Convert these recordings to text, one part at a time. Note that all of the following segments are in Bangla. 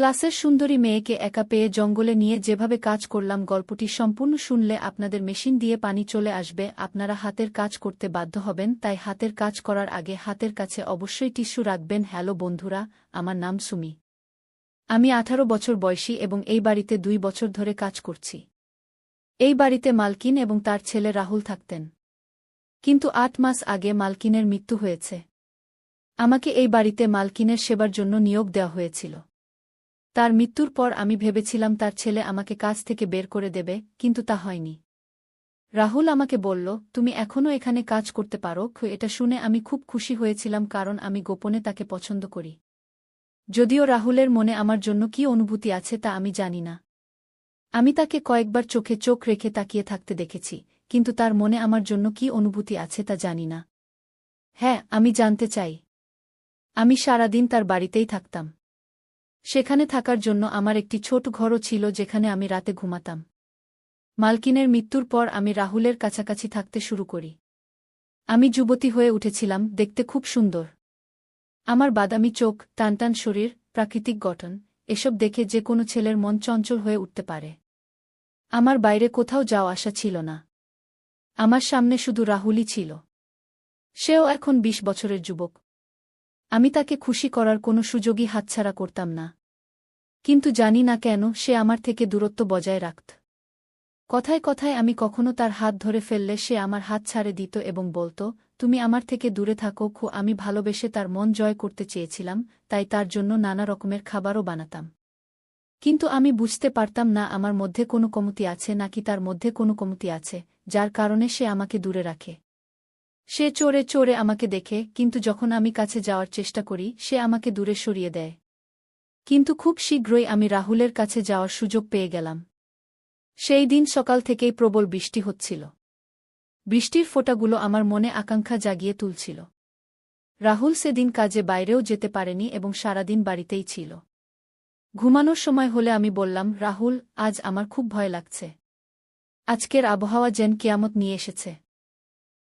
ক্লাসের সুন্দরী মেয়েকে একা পেয়ে জঙ্গলে নিয়ে যেভাবে কাজ করলাম, গল্পটি সম্পূর্ণ শুনলে আপনাদের মেশিন দিয়ে পানি চলে আসবে, আপনারা হাতের কাজ করতে বাধ্য হবেন, তাই হাতের কাজ করার আগে হাতের কাছে অবশ্যই টিস্যু রাখবেন। হ্যালো বন্ধুরা, আমার নাম সুমি। আমি আঠারো বছর বয়সী এবং এই বাড়িতে দুই বছর ধরে কাজ করছি। এই বাড়িতে মালকিন এবং তার ছেলে রাহুল থাকতেন। কিন্তু আট মাস আগে মালকিনের মৃত্যু হয়েছে। আমাকে এই বাড়িতে মালকিনের সেবার জন্য নিয়োগ দেওয়া হয়েছিল। তার মৃত্যুর পর আমি ভেবেছিলাম তার ছেলে আমাকে কাজ থেকে বের করে দেবে, কিন্তু তা হয়নি। রাহুল আমাকে বলল, তুমি এখনও এখানে কাজ করতে পারো এটা শুনে আমি খুব খুশি হয়েছিলাম কারণ আমি গোপনে তাকে পছন্দ করি। যদিও রাহুলের মনে আমার জন্য কি অনুভূতি আছে তা আমি জানি না। আমি তাকে কয়েকবার চোখে চোখ রেখে তাকিয়ে থাকতে দেখেছি, কিন্তু তার মনে আমার জন্য কি অনুভূতি আছে তা জানি না। হ্যাঁ আমি জানতে চাই। আমি সারাদিন তার বাড়িতেই থাকতাম। সেখানে থাকার জন্য আমার একটি ছোট ঘরও ছিল যেখানে আমি রাতে ঘুমাতাম। মালকিনের মৃত্যুর পর আমি রাহুলের কাছাকাছি থাকতে শুরু করি। আমি যুবতী হয়ে উঠেছিলাম, দেখতে খুব সুন্দর। আমার বাদামি চোখ, টানটান শরীর, প্রাকৃতিক গঠন, এসব দেখে যে কোনো ছেলের মন চঞ্চল হয়ে উঠতে পারে। আমার বাইরে কোথাও যাওয়া আসা ছিল না। আমার সামনে শুধু রাহুলই ছিল। সেও এখন বিশ বছরের যুবক। আমি তাকে খুশি করার কোনো সুযোগই হাতছাড়া করতাম না। কিন্তু জানি না কেন সে আমার থেকে দূরত্ব বজায় রাখত। কথায় কথায় আমি কখনো তার হাত ধরে ফেললে সে আমার হাত ছাড়ে দিত এবং বলত, তুমি আমার থেকে দূরে থাকো, খু, আমি ভালোবেসে তার মন জয় করতে চেয়েছিলাম, তাই তার জন্য নানা রকমের খাবারও বানাতাম। কিন্তু আমি বুঝতে পারতাম না আমার মধ্যে কোনো কমতি আছে নাকি তার মধ্যে কোনো কমতি আছে, যার কারণে সে আমাকে দূরে রাখে। সে চোরে চোরে আমাকে দেখে, কিন্তু যখন আমি কাছে যাওয়ার চেষ্টা করি, সে আমাকে দূরে সরিয়ে দেয়। কিন্তু খুব শীঘ্রই আমি রাহুলের কাছে যাওয়ার সুযোগ পেয়ে গেলাম। সেই দিন সকাল থেকেই প্রবল বৃষ্টি হচ্ছিল। বৃষ্টির ফোঁটাগুলো আমার মনে আকাঙ্ক্ষা জাগিয়ে তুলছিল। রাহুল সেদিন কাজে বাইরেও যেতে পারেনি এবং সারাদিন বাড়িতেই ছিল। ঘুমানোর সময় হলে আমি বললাম, রাহুল, আজ আমার খুব ভয় লাগছে। আজকের আবহাওয়া যেন কিয়ামত নিয়ে এসেছে।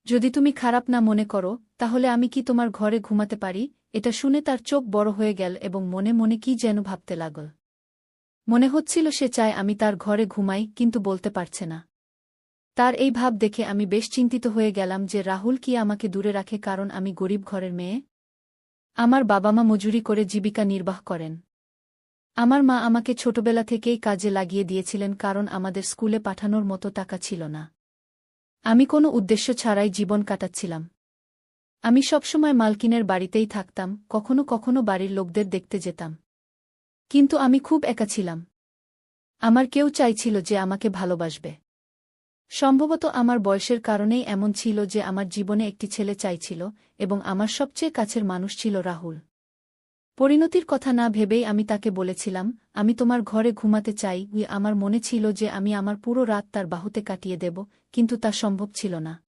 যদি তুমি খারাপ না মনে করো, তাহলে আমি কি তোমার ঘরে ঘুমাতে পারি? এটা শুনে তার চোখ বড় হয়ে গেল এবং মনে মনে কি যেন ভাবতে লাগল। মনে হচ্ছিল সে চায় আমি তার ঘরে ঘুমাই, কিন্তু বলতে পারছে না। তার এই ভাব দেখে আমি বেশ চিন্তিত হয়ে গেলাম যে রাহুল কি আমাকে দূরে রাখে কারণ আমি গরিব ঘরের মেয়ে। আমার বাবা মা মজুরি করে জীবিকা নির্বাহ করেন। আমার মা আমাকে ছোটবেলা থেকেই কাজে লাগিয়ে দিয়েছিলেন কারণ আমাদের স্কুলে পাঠানোর মতো টাকা ছিল না। আমি কোনো উদ্দেশ্য ছাড়াই জীবন কাটাচ্ছিলাম। আমি সবসময় মালকিনের বাড়িতেই থাকতাম, কখনো কখনো বাড়ির লোকদের দেখতে যেতাম। কিন্তু আমি খুব একা ছিলাম। আমার কেউ চাইছিল যে আমাকে ভালোবাসবে। সম্ভবত আমার বয়সের কারণেই এমন ছিল যে আমার জীবনে একটি ছেলে চাইছিল এবং আমার সবচেয়ে কাছের মানুষ ছিল রাহুল। পরিণতির কথা না ভেবেই আমি তাকে বলেছিলাম, আমি তোমার ঘরে ঘুমাতে চাই আমার মনে ছিল যে আমি আমার পুরো রাত তার বাহুতে কাটিয়ে দেব, কিন্তু তা সম্ভব ছিল না।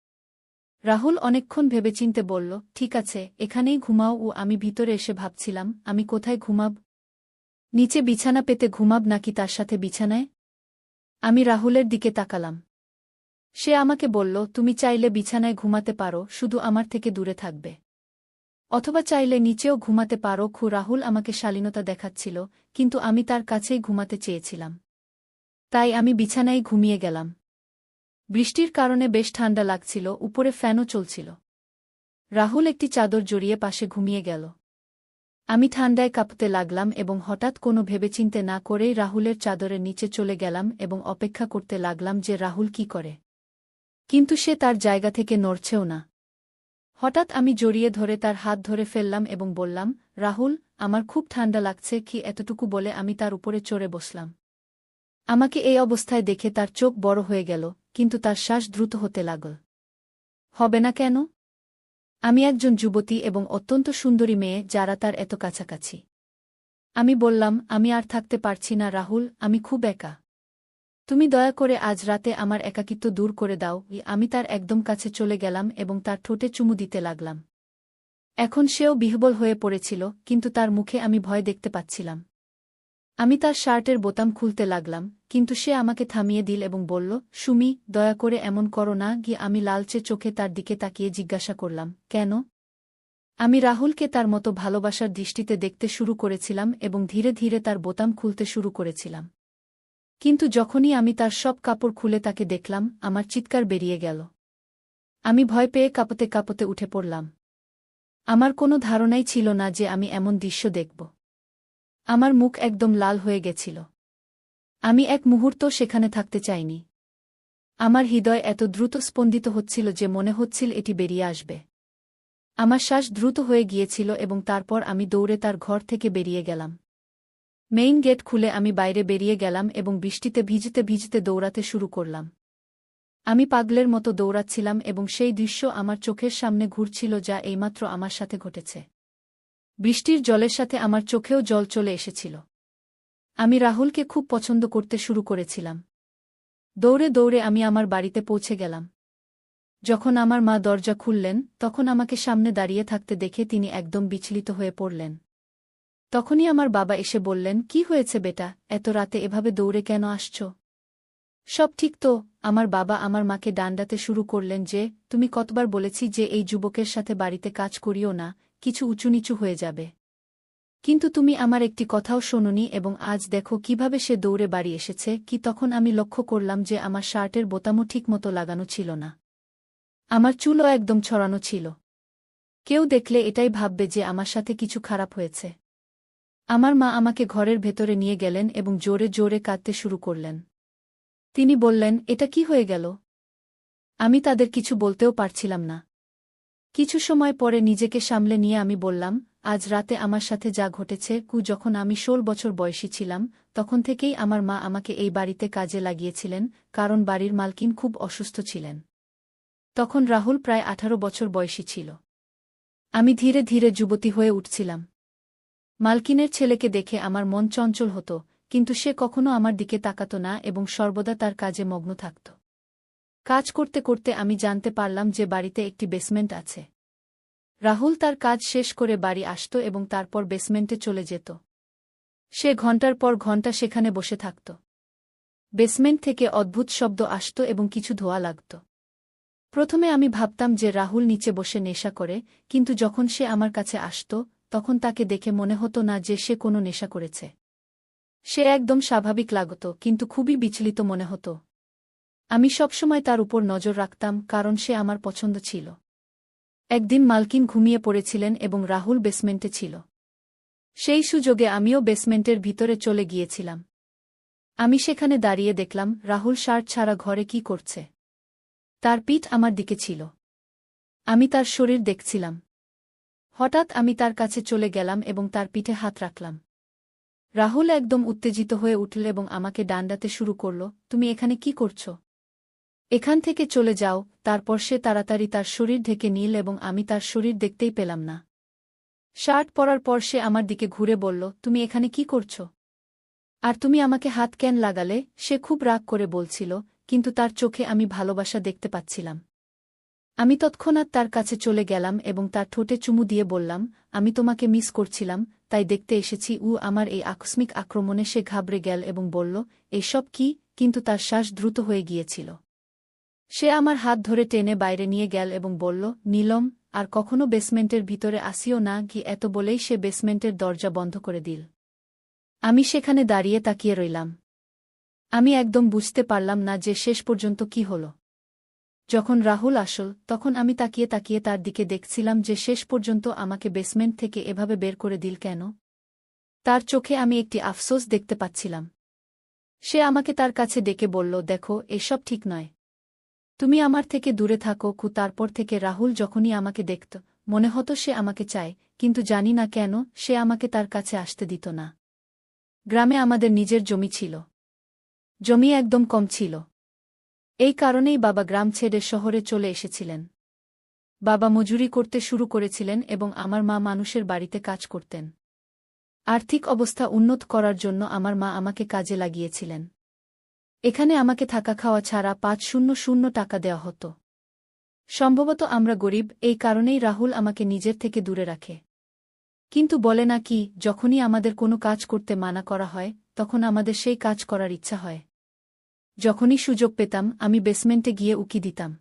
রাহুল অনেকক্ষণ ভেবেচিন্তে বলল, ঠিক আছে, এখানেই ঘুমাও ও আমি ভিতরে এসে ভাবছিলাম, আমি কোথায় ঘুমাব? নিচে বিছানা পেতে ঘুমাব নাকি তার সাথে বিছানায়? আমি রাহুলের দিকে তাকালাম। সে আমাকে বলল, তুমি চাইলে বিছানায় ঘুমাতে পারো, শুধু আমার থেকে দূরে থাকবে। অথবা চাইলে নিচেও ঘুমাতে পারো, খু রাহুল আমাকে শালীনতা দেখাচ্ছিল, কিন্তু আমি তার কাছেই ঘুমাতে চেয়েছিলাম। তাই আমি বিছানায় ঘুমিয়ে গেলাম। বৃষ্টির কারণে বেশ ঠান্ডা লাগছিল, উপরে ফ্যানও চলছিল। রাহুল একটি চাদর জড়িয়ে পাশে ঘুমিয়ে গেল। আমি ঠান্ডায় কাঁপতে লাগলাম এবং হঠাৎ কোনো ভেবেচিন্তে না করেই রাহুলের চাদরের নিচে চলে গেলাম এবং অপেক্ষা করতে লাগলাম যে রাহুল কি করে। কিন্তু সে তার জায়গা থেকে নড়ছেও না। হঠাৎ আমি জড়িয়ে ধরে তার হাত ধরে ফেললাম এবং বললাম, রাহুল, আমার খুব ঠান্ডা লাগছে, কি এতটুকু বলে আমি তার উপরে চড়ে বসলাম? আমাকে এই অবস্থায় দেখে তার চোখ বড় হয়ে গেল কিন্তু তার শ্বাস দ্রুত হতে লাগল। হবে না কেন? আমি একজন যুবতী এবং অত্যন্ত সুন্দরী মেয়ে যারা তার এত কাছাকাছি। আমি বললাম, আমি আর থাকতে পারছি না রাহুল, আমি খুব একা। তুমি দয়া করে আজ রাতে আমার একাকিত্ব দূর করে দাও আমি তার একদম কাছে চলে গেলাম এবং তার ঠোঁটে চুমু দিতে লাগলাম। এখন সেও বিহবল হয়ে পড়েছিল, কিন্তু তার মুখে আমি ভয় দেখতে পাচ্ছিলাম। আমি তার শার্টের বোতাম খুলতে লাগলাম কিন্তু সে আমাকে থামিয়ে দিল এবং বলল, সুমি, দয়া করে এমন করো না, গিয়ে আমি লালচে চোখে তার দিকে তাকিয়ে জিজ্ঞাসা করলাম, কেন? আমি রাহুলকে তার মতো ভালোবাসার দৃষ্টিতে দেখতে শুরু করেছিলাম এবং ধীরে ধীরে তার বোতাম খুলতে শুরু করেছিলাম। কিন্তু যখনই আমি তার সব কাপড় খুলে তাকে দেখলাম, আমার চিৎকার বেরিয়ে গেল। আমি ভয় পেয়ে কাঁপতে কাঁপতে উঠে পড়লাম। আমার কোনো ধারণাই ছিল না যে আমি এমন দৃশ্য দেখব। আমার মুখ একদম লাল হয়ে গেছিল। আমি এক মুহূর্ত সেখানে থাকতে চাইনি। আমার হৃদয় এত দ্রুত স্পন্দিত হচ্ছিল যে মনে হচ্ছিল এটি বেরিয়ে আসবে। আমার শ্বাস দ্রুত হয়ে গিয়েছিল এবং তারপর আমি দৌড়ে তার ঘর থেকে বেরিয়ে গেলাম। মেইন গেট খুলে আমি বাইরে বেরিয়ে গেলাম এবং বৃষ্টিতে ভিজতে ভিজতে দৌড়াতে শুরু করলাম। আমি পাগলের মতো দৌড়াচ্ছিলাম এবং সেই দৃশ্য আমার চোখের সামনে ঘুরছিল যা এইমাত্র আমার সাথে ঘটেছে। বৃষ্টির জলের সাথে আমার চোখেও জল চলে এসেছিল। আমি রাহুলকে খুব পছন্দ করতে শুরু করেছিলাম। দৌড়ে দৌড়ে আমি আমার বাড়িতে পৌঁছে গেলাম। যখন আমার মা দরজা খুললেন, তখন আমাকে সামনে দাঁড়িয়ে থাকতে দেখে তিনি একদম বিচলিত হয়ে পড়লেন। তখনই আমার বাবা এসে বললেন, কি হয়েছে বেটা? এত রাতে এভাবে দৌড়ে কেন আসছ? সব ঠিক তো, আমার বাবা আমার মাকে ডান্ডাতে শুরু করলেন যে, তুমি কতবার বলেছি যে এই যুবকের সাথে বাড়িতে কাজ করিও না, কিছু উঁচুনিচু হয়ে যাবে। কিন্তু তুমি আমার একটি কথাও শোনোনি এবং আজ দেখো কীভাবে সে দৌড়ে বাড়ি এসেছে, কি তখন আমি লক্ষ্য করলাম যে আমার শার্টের বোতামও ঠিকমতো লাগানো ছিল না। আমার চুলও একদম ছড়ানো ছিল। কেউ দেখলে এটাই ভাববে যে আমার সাথে কিছু খারাপ হয়েছে। আমার মা আমাকে ঘরের ভেতরে নিয়ে গেলেন এবং জোরে জোরে কাঁদতে শুরু করলেন। তিনি বললেন, এটা কি হয়ে গেল? আমি তাদের কিছু বলতেও পারছিলাম না। কিছু সময় পরে নিজেকে সামলে নিয়ে আমি বললাম আজ রাতে আমার সাথে যা ঘটেছে, কু যখন আমি ষোল বছর বয়সী ছিলাম, তখন থেকেই আমার মা আমাকে এই বাড়িতে কাজে লাগিয়েছিলেন, কারণ বাড়ির মালকিন খুব অসুস্থ ছিলেন। তখন রাহুল প্রায় আঠারো বছর বয়সী ছিল। আমি ধীরে ধীরে যুবতী হয়ে উঠছিলাম। মালকিনের ছেলেকে দেখে আমার মন চঞ্চল হতো, কিন্তু সে কখনো আমার দিকে তাকাত না এবং সর্বদা তার কাজে মগ্ন থাকত। কাজ করতে করতে আমি জানতে পারলাম যে বাড়িতে একটি বেসমেন্ট আছে। রাহুল তার কাজ শেষ করে বাড়ি আসত এবং তারপর বেসমেন্টে চলে যেত। সে ঘণ্টার পর ঘণ্টা সেখানে বসে থাকত। বেসমেন্ট থেকে অদ্ভুত শব্দ আসত এবং কিছু ধোয়া লাগত। প্রথমে আমি ভাবতাম যে রাহুল নিচে বসে নেশা করে, কিন্তু যখন সে আমার কাছে আসত, তখন তাকে দেখে মনে হতো না যে সে কোনো নেশা করেছে। সে একদম স্বাভাবিক লাগত, কিন্তু খুবই বিচলিত মনে হতো। আমি সবসময় তার উপর নজর রাখতাম, কারণ সে আমার পছন্দ ছিল। একদিন মালকিন ঘুমিয়ে পড়েছিলেন এবং রাহুল বেসমেন্টে ছিল। সেই সুযোগে আমিও বেসমেন্টের ভিতরে চলে গিয়েছিলাম। আমি সেখানে দাঁড়িয়ে দেখলাম, রাহুল শার্ট ছাড়া ঘরে কি করছে। তার পিঠ আমার দিকে ছিল। আমি তার শরীর দেখছিলাম। হঠাৎ আমি তার কাছে চলে গেলাম এবং তার পিঠে হাত রাখলাম। রাহুল একদম উত্তেজিত হয়ে উঠল এবং আমাকে ডান্ডাতে শুরু করল, তুমি এখানে কি করছ? এখান থেকে চলে যাও, তারপর সে তাড়াতাড়ি তার শরীর ঢেকে নীল এবং আমি তার শরীর দেখতেই পেলাম না। শার্ট পরার পর সে আমার দিকে ঘুরে বলল, তুমি এখানে কি করছ? আর তুমি আমাকে হাত ক্যান লাগালে? সে খুব রাগ করে বলছিল, কিন্তু তার চোখে আমি ভালোবাসা দেখতে পাচ্ছিলাম। আমি তৎক্ষণাৎ তার কাছে চলে গেলাম এবং তার ঠোঁটে চুমু দিয়ে বললাম, আমি তোমাকে মিস করছিলাম, তাই দেখতে এসেছি। উ আমার এই আকস্মিক আক্রমণে সে ঘাবড়ে গেল এবং বলল এইসব কি? কিন্তু তার শ্বাস দ্রুত হয়ে গিয়েছিল। সে আমার হাত ধরে টেনে বাইরে নিয়ে গেল এবং বলল, নীলম, আর কখনো বেসমেন্টের ভিতরে আসিও না কি এত বলেই সে বেসমেন্টের দরজা বন্ধ করে দিল। আমি সেখানে দাঁড়িয়ে তাকিয়ে রইলাম। আমি একদম বুঝতে পারলাম না যে শেষ পর্যন্ত কি হল। যখন রাহুল আসল, তখন আমি তাকিয়ে তাকিয়ে তার দিকে দেখছিলাম যে শেষ পর্যন্ত আমাকে বেসমেন্ট থেকে এভাবে বের করে দিল কেন? তার চোখে আমি একটি আফসোস দেখতে পাচ্ছিলাম। সে আমাকে তার কাছে ডেকে বলল, দেখো, এসব ঠিক নয়। তুমি আমার থেকে দূরে থাকো কু তারপর থেকে রাহুল যখনই আমাকে দেখত, মনে হতো সে আমাকে চায়, কিন্তু জানি না কেন, সে আমাকে তার কাছে আসতে দিত না। গ্রামে আমাদের নিজের জমি ছিল। জমি একদম কম ছিল। এই কারণেই বাবা গ্রাম ছেড়ে শহরে চলে এসেছিলেন। বাবা মজুরি করতে শুরু করেছিলেন এবং আমার মা মানুষের বাড়িতে কাজ করতেন। আর্থিক অবস্থা উন্নত করার জন্য আমার মা আমাকে কাজে লাগিয়েছিলেন। এখানে আমাকে থাকা খাওয়া ছাড়া পাঁচ শূন্য শূন্য টাকা দেওয়া হতো। সম্ভবত আমরা গরিব, এই কারণেই রাহুল আমাকে নিজের থেকে দূরে রাখে। কিন্তু বলে না কি, যখনই আমাদের কোনো কাজ করতে মানা করা হয়, তখন আমাদের সেই কাজ করার ইচ্ছা হয়। যখনই সুযোগ পেতাম, আমি বেসমেন্টে গিয়ে উকি দিতাম।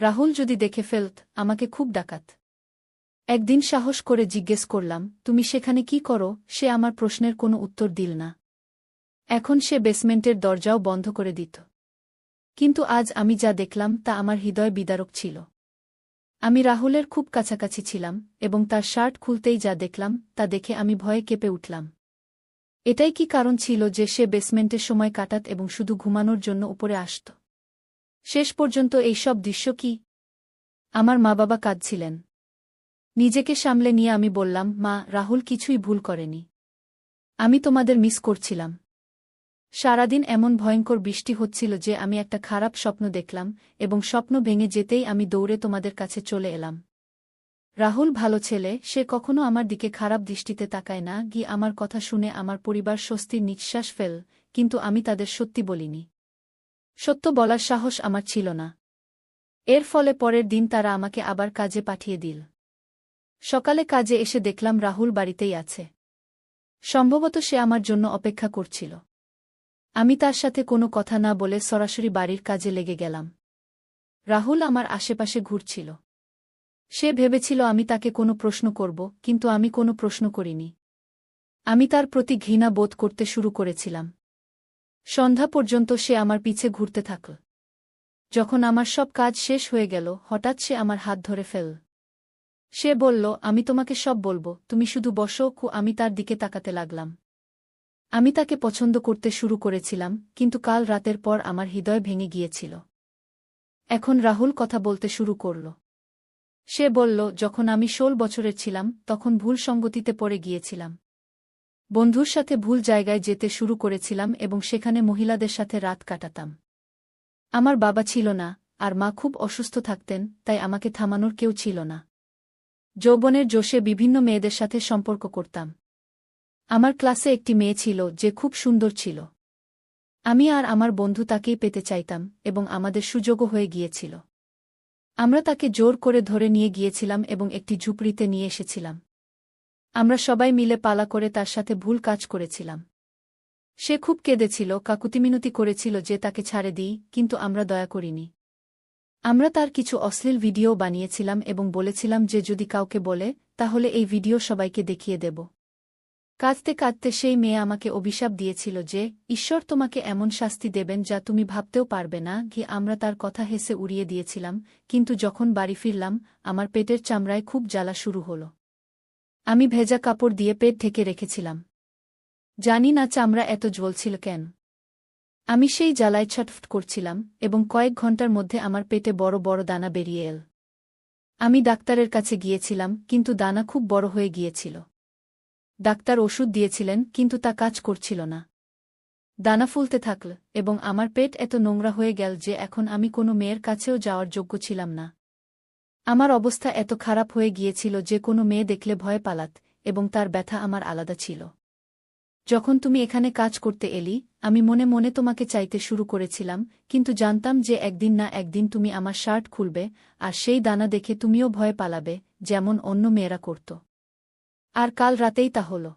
রাহুল যদি দেখে ফেলত, আমাকে খুব ডাকাত। একদিন সাহস করে জিজ্ঞেস করলাম, তুমি সেখানে কি করো? সে আমার প্রশ্নের কোনো উত্তর দিল না। এখন সে বেসমেন্টের দরজাও বন্ধ করে দিত। কিন্তু আজ আমি যা দেখলাম তা আমার হৃদয় বিদারক ছিল। আমি রাহুলের খুব কাছাকাছি ছিলাম এবং তার শার্ট খুলতেই যা দেখলাম তা দেখে আমি ভয়ে কেঁপে উঠলাম। এটাই কি কারণ ছিল যে সে বেসমেন্টের সময় কাটাত এবং শুধু ঘুমানোর জন্য উপরে আসত? শেষ পর্যন্ত এই সব দৃশ্য কি? আমার মা বাবা কাঁদছিলেন। নিজেকে সামলে নিয়ে আমি বললাম, মা, রাহুল কিছুই ভুল করেনি। আমি তোমাদের মিস করছিলাম। সারাদিন এমন ভয়ঙ্কর বৃষ্টি হচ্ছিল যে আমি একটা খারাপ স্বপ্ন দেখলাম এবং স্বপ্ন ভেঙে যেতেই আমি দৌড়ে তোমাদের কাছে চলে এলাম। রাহুল ভালো ছেলে, সে কখনো আমার দিকে খারাপ দৃষ্টিতে তাকায় না, গিয়ে আমার কথা শুনে আমার পরিবার স্বস্তির নিঃশ্বাস ফেল, কিন্তু আমি তাদের সত্যি বলিনি। সত্য বলার সাহস আমার ছিল না। এর ফলে পরের দিন তারা আমাকে আবার কাজে পাঠিয়ে দিল। সকালে কাজে এসে দেখলাম রাহুল বাড়িতেই আছে। সম্ভবত সে আমার জন্য অপেক্ষা করছিল। আমি তার সাথে কোনো কথা না বলে সরাসরি বাড়ির কাজে লেগে গেলাম। রাহুল আমার আশেপাশে ঘুরছিল। সে ভেবেছিল আমি তাকে কোনো প্রশ্ন করব, কিন্তু আমি কোনো প্রশ্ন করিনি। আমি তার প্রতি ঘৃণা বোধ করতে শুরু করেছিলাম। সন্ধ্যা পর্যন্ত সে আমার পিছে ঘুরতে থাকল যখন আমার সব কাজ শেষ হয়ে গেল, হঠাৎ সে আমার হাত ধরে ফেল। সে বলল, আমি তোমাকে সব বলব, তুমি শুধু বসো, কু, আমি তার দিকে তাকাতে লাগলাম। আমি তাকে পছন্দ করতে শুরু করেছিলাম, কিন্তু কাল রাতের পর আমার হৃদয় ভেঙে গিয়েছিল। এখন রাহুল কথা বলতে শুরু করল। সে বলল, যখন আমি ষোল বছরের ছিলাম, তখন ভুল সঙ্গতিতে পড়ে গিয়েছিলাম। বন্ধুর সাথে ভুল জায়গায় যেতে শুরু করেছিলাম এবং সেখানে মহিলাদের সাথে রাত কাটাতাম। আমার বাবা ছিল না, আর মা খুব অসুস্থ থাকতেন, তাই আমাকে থামানোর কেউ ছিল না। যৌবনের জোশে বিভিন্ন মেয়েদের সাথে সম্পর্ক করতাম। আমার ক্লাসে একটি মেয়ে ছিল যে খুব সুন্দর ছিল। আমি আর আমার বন্ধু তাকেই পেতে চাইতাম এবং আমাদের সুযোগও হয়ে গিয়েছিল। আমরা তাকে জোর করে ধরে নিয়ে গিয়েছিলাম এবং একটি ঝুপড়িতে নিয়ে এসেছিলাম। আমরা সবাই মিলে পালা করে তার সাথে ভুল কাজ করেছিলাম। সে খুব কেঁদেছিল, কাকুতিমিনতি করেছিল যে তাকে ছাড়ে দিই, কিন্তু আমরা দয়া করিনি। আমরা তার কিছু অশ্লীল ভিডিও বানিয়েছিলাম এবং বলেছিলাম যে যদি কাউকে বলে, তাহলে এই ভিডিও সবাইকে দেখিয়ে দেব। কাঁদতে কাঁদতে সেই মেয়ে আমাকে অভিশাপ দিয়েছিল যে, ঈশ্বর তোমাকে এমন শাস্তি দেবেন যা তুমি ভাবতেও পারবে না গিয়ে আমরা তার কথা হেসে উড়িয়ে দিয়েছিলাম, কিন্তু যখন বাড়ি ফিরলাম, আমার পেটের চামড়ায় খুব জ্বালা শুরু হল। আমি ভেজা কাপড় দিয়ে পেট ঢেকে রেখেছিলাম। জানি না চামড়া এত জ্বলছিল কেন। আমি সেই জ্বালায় ছটফট করছিলাম এবং কয়েক ঘণ্টার মধ্যে আমার পেটে বড় বড় দানা বেরিয়ে এল। আমি ডাক্তারের কাছে গিয়েছিলাম, কিন্তু দানা খুব বড় হয়ে গিয়েছিল। ডাক্তার ওষুধ দিয়েছিলেন, কিন্তু তা কাজ করছিল না। দানা ফুলতে থাকল, এবং আমার পেট এত নোংরা হয়ে গেল যে এখন আমি কোনো মেয়ের কাছেও যাওয়ার যোগ্য ছিলাম না। আমার অবস্থা এত খারাপ হয়ে গিয়েছিল যে কোনো মেয়ে দেখলে ভয় পালাত, এবং তার ব্যথা আমার আলাদা ছিল। যখন তুমি এখানে কাজ করতে এলি, আমি মনে মনে তোমাকে চাইতে শুরু করেছিলাম, কিন্তু জানতাম যে একদিন না একদিন তুমি আমার শার্ট খুলবে, আর সেই দানা দেখে তুমিও ভয় পালাবে, যেমন অন্য মেয়েরা করত। আর কাল রাতেই তা হল।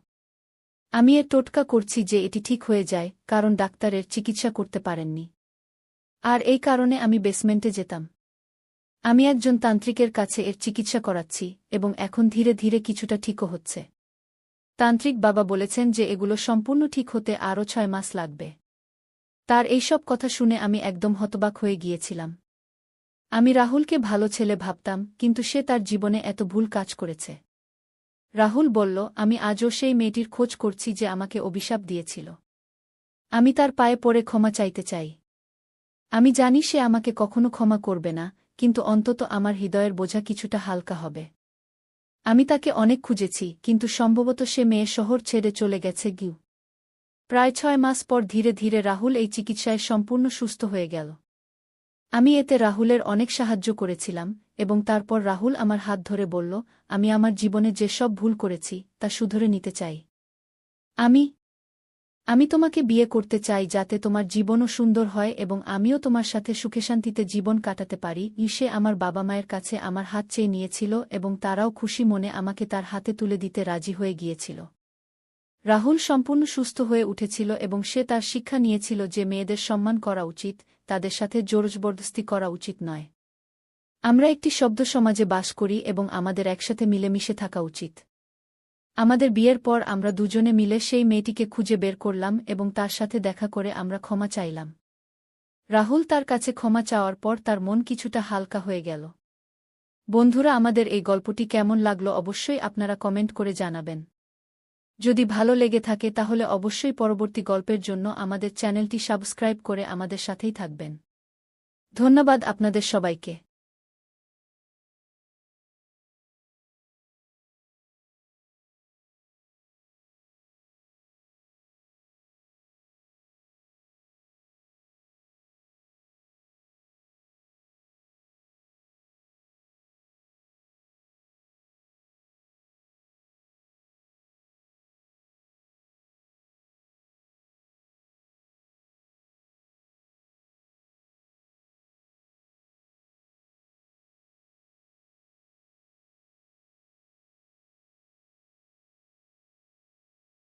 আমি এর টোটকা করছি যে এটি ঠিক হয়ে যায়, কারণ ডাক্তারের চিকিৎসা করতে পারেননি। আর এই কারণে আমি বেসমেন্টে যেতাম। আমি একজন তান্ত্রিকের কাছে এর চিকিৎসা করাচ্ছি, এবং এখন ধীরে ধীরে কিছুটা ঠিকও হচ্ছে। তান্ত্রিক বাবা বলেছেন যে এগুলো সম্পূর্ণ ঠিক হতে আরও ছয় মাস লাগবে। তার এইসব কথা শুনে আমি একদম হতবাক হয়ে গিয়েছিলাম। আমি রাহুলকে ভালো ছেলে ভাবতাম, কিন্তু সে তার জীবনে এত ভুল কাজ করেছে। রাহুল বলল, আমি আজও সেই মেয়েটির খোঁজ করছি যে আমাকে অভিশাপ দিয়েছিল। আমি তার পায়ে পড়ে ক্ষমা চাইতে চাই। আমি জানি সে আমাকে কখনো ক্ষমা করবে না, কিন্তু অন্তত আমার হৃদয়ের বোঝা কিছুটা হালকা হবে। আমি তাকে অনেক খুঁজেছি, কিন্তু সম্ভবত সে মেয়ে শহর ছেড়ে চলে গেছে গিউ। প্রায় ছয় মাস পর ধীরে ধীরে রাহুল এই চিকিৎসায় সম্পূর্ণ সুস্থ হয়ে গেল। আমি এতে রাহুলের অনেক সাহায্য করেছিলাম এবং তারপর রাহুল আমার হাত ধরে বলল, আমি আমার জীবনে যে সব ভুল করেছি, তা শুধরে নিতে চাই। আমি আমি তোমাকে বিয়ে করতে চাই যাতে তোমার জীবনও সুন্দর হয় এবং আমিও তোমার সাথে সুখে শান্তিতে জীবন কাটাতে পারি। সে আমার বাবা মায়ের কাছে আমার হাত চেয়ে নিয়েছিল এবং তারাও খুশি মনে আমাকে তার হাতে তুলে দিতে রাজি হয়ে গিয়েছিল। রাহুল সম্পূর্ণ সুস্থ হয়ে উঠেছিল এবং সে তার শিক্ষা নিয়েছিল যে মেয়েদের সম্মান করা উচিত, তাদের সাথে জোরজবরদস্তি করা উচিত নয়। আমরা একটি শব্দ সমাজে বাস করি এবং আমাদের একসাথে মিলেমিশে থাকা উচিত। আমাদের বিয়ের পর আমরা দুজনে মিলে সেই মেয়েটিকে খুঁজে বের করলাম এবং তার সাথে দেখা করে আমরা ক্ষমা চাইলাম। রাহুল তার কাছে ক্ষমা চাওয়ার পর তার মন কিছুটা হালকা হয়ে গেল। বন্ধুরা, আমাদের এই গল্পটি কেমন লাগল অবশ্যই আপনারা কমেন্ট করে জানাবেন। যদি ভালো লেগে থাকে তাহলে অবশ্যই পরবর্তী গল্পের জন্য আমাদের চ্যানেলটি সাবস্ক্রাইব করে আমাদের সাথেই থাকবেন। ধন্যবাদ আপনাদের সবাইকে।